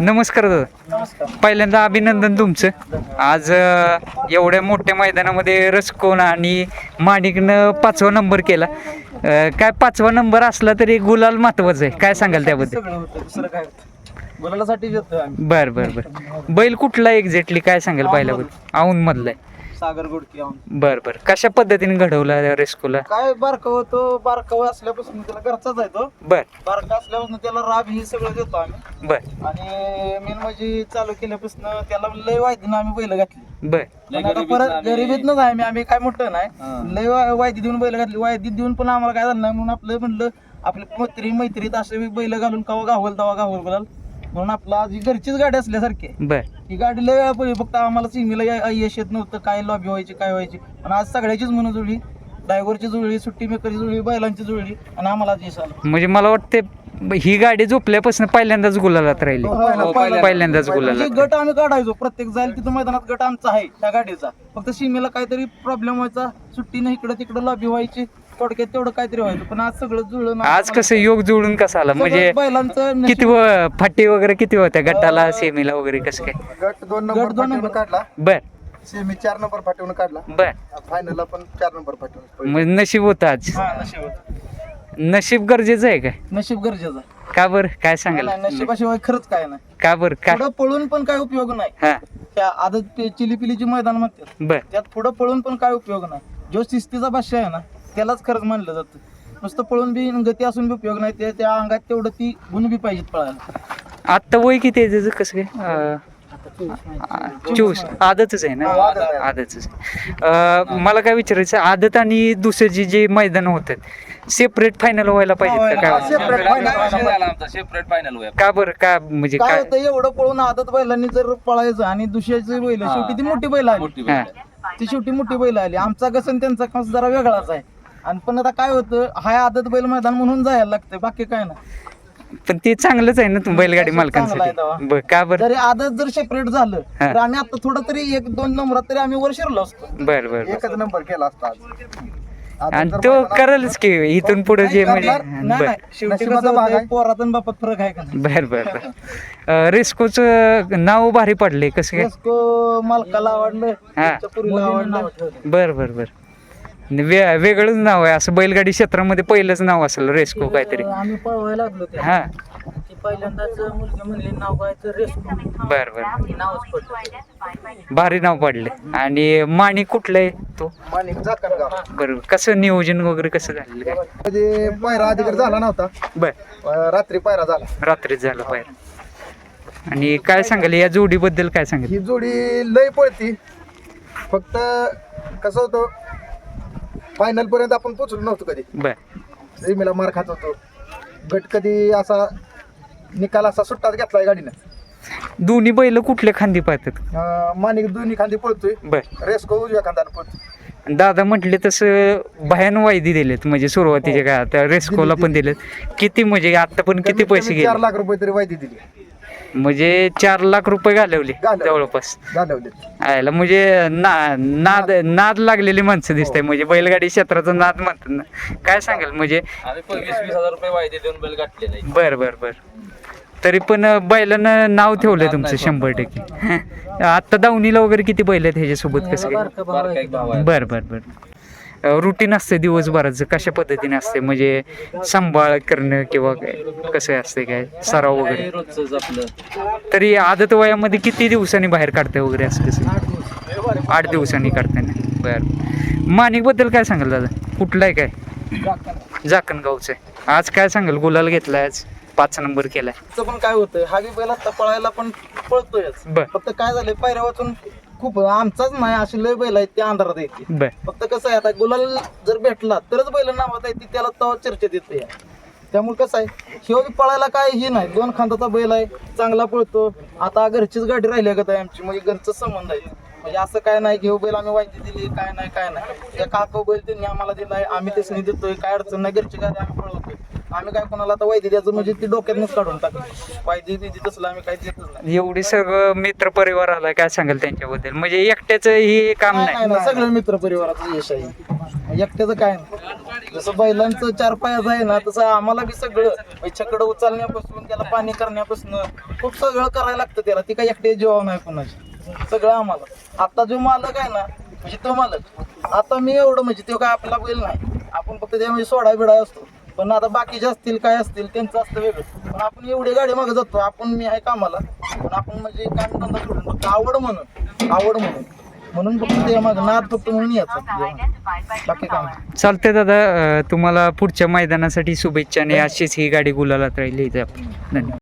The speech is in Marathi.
नमस्कार. दादा. पहिल्यांदा अभिनंदन तुमचं. आज अ, एवढ्या मोठ्या मैदानामध्ये रसकोन आणि माणिकनं पाचवा नंबर केला. अ, काय पाचवा नंबर असला तरी गुलाल महत्वाचं आहे. काय सांगाल त्याबद्दल? सगळं होतं दुसरं काय होतं? बोलायसाठी येतो आम्ही. बर बर बर. बैल कुठला एक्झॅक्टली काय सांगाल बैलाबद्दल औंध मधला आहे. सागर गुडकी बर बर. कशा पद्धतीने घडवला रेस्कोला काय बारका होतो बारका असल्यापासून त्याला घरचाच आहे तो. बर. बारका असल्यापासून त्याला राब ही सगळं देतो आम्ही. बर. आणि मेन म्हणजे चालू केल्यापासून त्याला लय वायदीनं आम्ही बैल घातली. बर. पण आता परत गरिबीतनच आहे आम्ही आम्ही काय मोठं नाही. लय वा- वायदी देऊन बैल घातली. वायदी देऊन पण आम्हाला काय झालं नाही म्हणून आपलं म्हणलं आपले मैत्री मैत्रीत असे बैल घालून कवा गावल तवा गावल बोलाल. म्हणून आपला आज ही घरचीच गाडी असल्यासारखी आहे. बर. ही गाडी लय वेळा पडली फक्त आम्हाला सिमीला या- यश येत नव्हतं. काय लॉबी व्हायची काय व्हायची. पण आज सगळ्याचीच म्हणून जुळली. ड्रायव्हरची जुळली सुट्टी मेकरची जुळली बैलांची जुळली आणि आम्हाला आज यश आलं. म्हणजे मला वाटते ही गाडी झोपल्यापासून पहिल्यांदाच गुलालात राहिली. हो, पहिल्यांदा- पहिल्यांदाच. म्हणजे गुलालात. गट आम्ही काढायचो प्रत्येक जाईल तिथं मैदानात गट आमचा आहे त्या गाडीचा. फक्त सीमेला काहीतरी प्रॉब्लेम व्हायचा. सुट्टीनं इकडं तिकडं लॉबी व्हायची. थोडक्यात तेवढं काहीतरी व्हायचं. पण आज सगळं जुळलं आज कसं योग जुळून कसं आला? म्हणजे बैलांचं नशीब- किती व- फाटी वगैरे किती होत्या? गटाला सेमीला वगैरे कसं काय? गट दोन गट नंबर दोन फाटीवरून नंबर. काढला. बर. सेमी चार नंबर फाटीवरून काढला. बर. फायनलला पण चार नंबर फाटीवरून. नशीब होतं आज? हा, नशीब नशीब गरजेचं आहे काय? नशीब गरजेचं आहे. का बर? काय सांगाल नाही, नशिबाशिवाय खरंच काय नाही. का बर? काय पुढं पळून पण काय उपयोग नाही. हा. त्या आदत चिली पिलीची मैदान म्हणतात. बर. त्यात पुढं पळून पण काय उपयोग नाही. जो शिस्तीचा भाष्य आहे ना त्यालाच खरंच मानलं जातं. नुसतं पळून बी गती असून बी उपयोग नाही ते त्या अंगात तेवढं ती गुण बी पाहिजेत पळायला. आत्ता वय किती आहे त्याचं? कसं काय? अं, चोवीस. आदतच आहे ना? आदतच आहे. अं, मला काय विचारायचं आदत आणि दुसरे जे मैदान होतात सेपरेट फायनल व्हायला पाहिजेत का? काय separate सेपरेट फायनल होया का बरं? का म्हणजे काय काय? होतं एवढं पळून आदत बैलांनी जर पळायचं आणि दुसऱ्याची बैल शेवटी ती मोठी बैल आली. मोठी हा. ती शेवटी मोठी बैल आली. आमचा कस आणि त्यांचा कस जरा वेगळाच आहे. आणि पण आता काय होतं हाय आदत बैल मैदान म्हणून जायला लागतंय बाकी काय नाही. पण ते चांगलंच आहे ना तू बैलगाडी चांगलं आहे मालकांसाठी तेव्हा. बर का बरं? जरी आदत जर सेपरेट झालं हा. तर आम्ही आता थोडं तरी एक दोन नंबरात तरी आम्ही वर शिरलो असतो. बर बर बर. एकच नंबर केला असता आज. आणि तो करेलच की इथून पुढे जे म्हणजे. नाही बर. नाही शेवटी नशिबाचा कसं भाग होतंय, आहे. पोरात आणि बापात फरक आहे का नाही? बर बर बर. रेस्कोच नाव भारी पडले कसं काय? मालकाला आवडलं हा. त्याच्या पुरीला आवडलं. बर बर बर. वे वेगळंच नाव आहे. असं बैलगाडी क्षेत्रामध्ये पहिलंच नाव असेल रेस्को काहीतरी. आम्ही पळवायला लागलो ते हा. ती पहिल्यांदाच मुलगी म्हणली नाव काय तर रेस्को. बर बर. नावच पडलं भारी नाव पडले. आणि माणी कुठलं आहे तो? माणिक जाकणगाव कसं नियोजन वगैरे कसं झालेलं काय? म्हणजे पायरा अधिकार झाला नव्हता. बर. अं, रात्री पायरा झाला. रात्रीच झालं पाहिजे आणि काय सांगाल या जोडीबद्दल काय सांगाल? ही जोडी लय पळती. फक्त कसं होतं फायनल पर्यंत आपण पोचलो नव्हतो कधी. बर. सेमीला मार खात होतो. गट कधी असा निकाल असा सुट्टाच घेतलाय गाडीनं. दोन्ही बैल कुठल्या खांदी पाहतात अं, माणिक दोन्ही खांदी पळतोय. बर. रेस्को उजव्या खांदाने पळतोय. दादा म्हटले तसं भयान वायदी दिलेत म्हणजे सुरुवातीच्या काळात रेस्कोला पण दिलेत. किती म्हणजे आता पण किती कमीत पैसे कमी चार गेले? लाख रुपये तरी वायदी दिली. म्हणजे चार लाख रुपये घालवले घालवले. जवळपास. घालवले. आयला म्हणजे ना नाद नाद. लागलेली माणसं दिसते म्हणजे बैलगाडी क्षेत्राचा नाद म्हणतात ना. काय सांगाल म्हणजे? आम्ही पण वीस वीस हजार रुपये वायदे देऊन बैल गाठलेले बर बर बर. तरी पण बैलानं नाव ठेवलंय तुमचं शंभर टक्के. आता दावणीला वगैरे किती बैल आहेत ह्याच्यासोबत कसं काय? बारका एक भाव आहे. बर बर बर. रुटीन असते दिवसभराचं कशा पद्धतीने असते? म्हणजे सांभाळ करणं किंवा काय? कसं असते काय? सराव वगैरे? रोजच आपलं तरी आदत वयामध्ये किती दिवसांनी बाहेर काढते वगैरे असं कसं आठ दिवसांनी काढताना. बर. माणिकबद्दल काय सांगाल दादा? कुठलं आहे काय? झाकणगावचं आहे. आज काय सांगाल? गुलाल घेतलाय आज. पाच नंबर केलाय. पण काय होतं हा बी बैल पळायला पण पळतोयच. बर. फक्त काय झालंय पायऱ्या वाचून खूप आमचाच नाही असे लय बैल आहेत ते अंधारात येते बर. फक्त कसं आहे आता गुलाल जर भेटला तरच बैल नावात येते त्याला तेव्हा चर्चेत येते. त्यामुळे कसं आहे बी पळायला काय हे नाही. दोन खांदाचा बैल आहे चांगला पळतो. आता घरचीच गाडी राहिली का ताई आमची? म्हणजे घरचं संबंध आहे. म्हणजे असं काय नाही घेऊ बैल आम्ही वाईट दिली काय नाही काय नाही. त्या काका बैल त्यांनी आम्हाला दिलाय आम्ही त्यासनी देतोय काय अडचण नाही घरची गाडी आम्ही पळवतोय आम्ही काय कोणाला आता वैद्य द्यायचं म्हणजे ती डोक्यातनंच काढून टाकलं. वायदी बिदी तसलं आम्ही काही देतच नाही. एवढी सगळं मित्र परिवार आला काय सांगाल त्यांच्याबद्दल? म्हणजे एकट्याच हे काम नाही, नाही. नाही नाही, सगळं मित्र परिवाराचं यश आहे. एकट्याचं काय नाही. जसं बैलांचं चार पायाचं आहे ना तसं आम्हाला बी सगळं. छकडं उचलण्यापासून त्याला पाणी करण्यापासून खूप सगळं करायला लागतं त्याला. ती काय एकटे जेव्हा नाही कोणाची. सगळं आम्हाला. आता जो मालक आहे ना म्हणजे तो मालक. आता मी एवढं म्हणजे तो काय आपला बैल नाही. आपण फक्त त्यामध्ये सोडा बिडा असतो. पण आता बाकीचे असतील काय असतील त्यांचं असतं वेगळं. पण आपण एवढी गाडी मागे जातो आपण मी आहे कामाला पण आपण म्हणजे काम धंदा सोडून फक्त आवड म्हणून आवड म्हणून. म्हणून फक्त ते मग नाद फक्त म्हणून यायचं. बाकी काम चालते दादा अं, तुम्हाला पुढच्या मैदानासाठी शुभेच्छा आणि अशीच ही गाडी गुलालात राहिली. आपण धन्यवाद.